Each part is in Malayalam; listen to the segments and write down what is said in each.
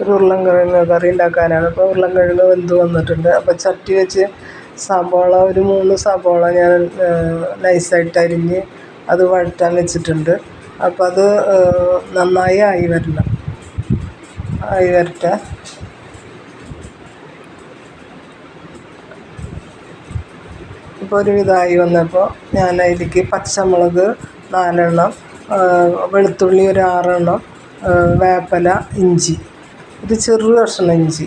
ഒരു ഉരുളൻകിഴങ്ങ് കറി ഉണ്ടാക്കാനാണ്. അപ്പോൾ ഉരുളൻകിഴങ്ങ് വെന്ത് വന്നിട്ടുണ്ട്. അപ്പോൾ ചട്ടി വെച്ച് സവാള ഒരു മൂന്ന് സവാള ഞാൻ നൈസായിട്ട് അരിഞ്ഞ് അത് വഴറ്റാൻ വെച്ചിട്ടുണ്ട്. അപ്പോൾ അത് നന്നായി ആയി വരണം. ആയി വരട്ടെ. ഇപ്പോൾ ഒരു ഒരുവിധമായി വന്നപ്പോൾ ഞാൻ അതിലേക്ക് പച്ചമുളക് നാലെണ്ണം വെളുത്തുള്ളി ഒരു ആറെണ്ണം വേപ്പില ഇഞ്ചി ഒരു ചെറു കഷ്ണം ഇഞ്ചി.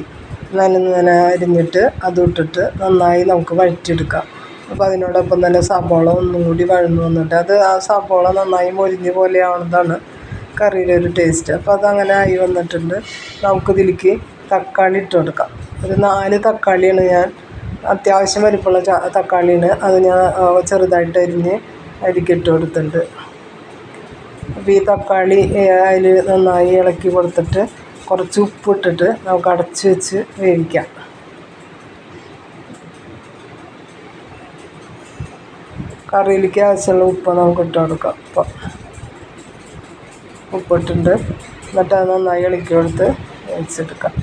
നനങ്ങനെ അരിഞ്ഞിട്ട് അതും ഇട്ടിട്ട് നന്നായി നമുക്ക് വഴറ്റിയെടുക്കാം. അപ്പോൾ അതിനോടൊപ്പം തന്നെ സബോള ഒന്നും കൂടി വഴന്ന് വന്നിട്ട് അത് ആ സബോള നന്നായി മൊരിഞ്ഞ പോലെ ആവുന്നതാണ് കറിയുടെ ഒരു ടേസ്റ്റ് അപ്പോൾ അതങ്ങനെ ആയി വന്നിട്ടുണ്ട്. നമുക്കിതിലേക്ക് തക്കാളി ഇട്ട് കൊടുക്കാം. ഒരു നാല് തക്കാളിയാണ് ഞാൻ അത്യാവശ്യം വലിപ്പമുള്ള തക്കാളിയാണ്. അത് ഞാൻ ചെറുതായിട്ട് അരിഞ്ഞ് അരിക്ക് ഇട്ട് കൊടുത്തിട്ടുണ്ട്. അപ്പോൾ ഈ തക്കാളി അതിൽ നന്നായി ഇളക്കി കൊടുത്തിട്ട് കുറച്ച് ഉപ്പിട്ടിട്ട് നമുക്ക് അടച്ച് വെച്ച് വേവിക്കാം. കറിയിലേക്ക് ആവശ്യമുള്ള ഉപ്പ് നമുക്ക് ഇട്ട് കൊടുക്കാം. അപ്പം ഉപ്പിട്ടുണ്ട് എന്നിട്ട് അത് നന്നായി ഇളക്കി കൊടുത്ത് വേവിച്ചെടുക്കാം.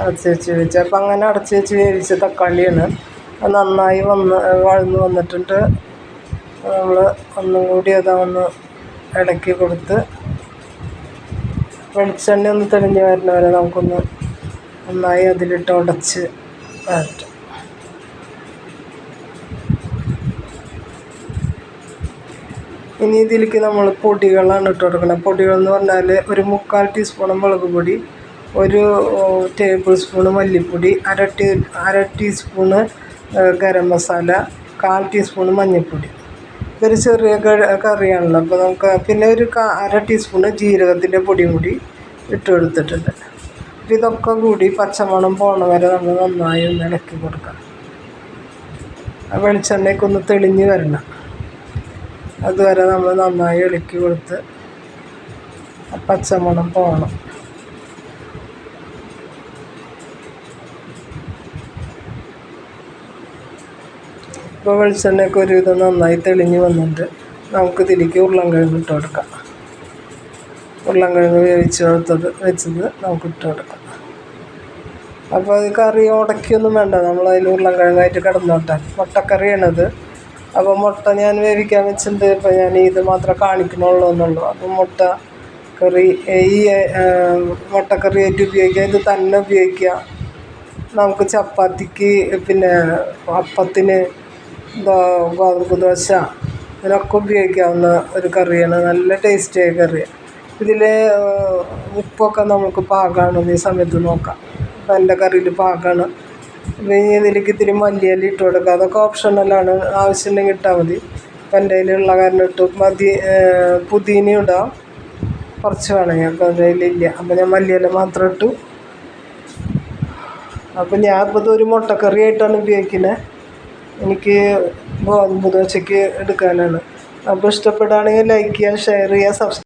അടച്ച് വെച്ച് വേവിച്ച. അപ്പം അങ്ങനെ അടച്ച് വെച്ച് വേവിച്ച തക്കാളിയാണ്. അത് നന്നായി വന്ന് വഴന്ന് വന്നിട്ടുണ്ട്. നമ്മൾ ഒന്നും കൂടി അതൊന്ന് ഇളക്കി കൊടുത്ത് വെളിച്ചെണ്ണ ഒന്ന് തെളിഞ്ഞ് വരുന്ന വരെ നമുക്കൊന്ന് നന്നായി അതിലിട്ട് ഉടച്ച് വരട്ടെ ഇനി ഇതിലേക്ക് നമ്മൾ പൊടികളാണ് ഇട്ട് കൊടുക്കുന്നത് പൊടികൾ എന്ന് പറഞ്ഞാൽ ഒരു മുക്കാൽ ടീസ്പൂൺ മുളക് പൊടി ഒരു ടേബിൾ സ്പൂൺ മല്ലിപ്പൊടി അര ടീ അര ടീസ്പൂണ് ഗരം മസാല കാൽ ടീസ്പൂൺ മഞ്ഞൾപ്പൊടി ഇതൊരു ചെറിയ കറിയാണല്ലോ. അപ്പോൾ നമുക്ക് പിന്നെ ഒരു അര ടീസ്പൂണ് ജീരകത്തിന്റെ പൊടിയും കൂടി ഇട്ട് കൊടുത്തിട്ടുണ്ട്. ഇതൊക്കെ കൂടി പച്ചമണം പോണ വരെ നമ്മൾ നന്നായി ഒന്ന് ഇളക്കി കൊടുക്കാം. ആ വെളിച്ചെണ്ണയ്ക്ക് ഒന്ന് തെളിഞ്ഞ് വരണം. അതുവരെ നമ്മൾ നന്നായി ഇളക്കി കൊടുത്ത് പച്ചമണം പോകണം ഇപ്പോൾ വെളിച്ചെണ്ണയൊക്കെ ഒരുവിധം നന്നായി തെളിഞ്ഞ് വന്നിട്ടുണ്ട്. നമുക്ക് ഇതിലേക്ക് ഉരുളൻകിഴങ്ങ് ഇട്ട് കൊടുക്കാം. ഉരുളൻകിഴങ്ങ് വേവിച്ച് കൊടുത്തത് വെച്ചത് നമുക്ക് ഇട്ട് കൊടുക്കാം. അപ്പോൾ അത് കറി ഉടക്കിയൊന്നും വേണ്ട. നമ്മൾ അതിൽ ഉരുളൻകിഴങ്ങായിട്ട് കിടന്നോട്ടെ. മുട്ടക്കറിയാണത്. അപ്പോൾ മുട്ട ഞാൻ വേവിക്കാൻ വെച്ചിട്ടുണ്ട്. ഇപ്പോൾ ഞാൻ ഇത് മാത്രം കാണിക്കണുള്ളൂ എന്നുള്ളൂ. അപ്പോൾ മുട്ട കറി ഈ മുട്ടക്കറി ആയിട്ട് ഉപയോഗിക്കുക. ഇത് തന്നെ ഉപയോഗിക്കുക. നമുക്ക് ചപ്പാത്തിക്ക് പിന്നെ അപ്പത്തിന് ഗോതമ്പ് ദോശ ഇതിനൊക്കെ ഉപയോഗിക്കാവുന്ന ഒരു കറിയാണ്. നല്ല ടേസ്റ്റിയായ കറിയാണ് ഇതിൽ ഉപ്പൊക്കെ നമുക്ക് പാകമാണ് ഈ സമയത്ത് നോക്കാം. എന്റെ കറിയിൽ പാകമാണ് പിന്നെ ഇതിലേക്ക് ഇത്തിരി മല്ലിയില ഇട്ട് കൊടുക്കുക അതൊക്കെ ഓപ്ഷണലാണ് ആവശ്യമുണ്ടെങ്കിൽ ഇട്ടാൽ മതി. അപ്പം എന്റെ കയ്യിലുള്ള കാരണം ഇട്ടു. മതി പുതിന ഇടാം. കുറച്ച് വേണമെങ്കിൽ അപ്പം എന്റെ കയ്യിലില്ല. അപ്പം ഞാൻ മല്ലിയില മാത്രം ഇട്ടു. അപ്പം ഞാൻ ഇപ്പോൾ ഇതൊരു മുട്ടക്കറി ആയിട്ടാണ് ഉപയോഗിക്കുന്നത് എനിക്ക് ഗോതമ്പ് എടുക്കാനാണ്. അപ്പോൾ ഇഷ്ടപ്പെടുകയാണെങ്കിൽ ലൈക്ക് ചെയ്യുക ഷെയർ ചെയ്യുക സബ്സ്ക്രൈബ്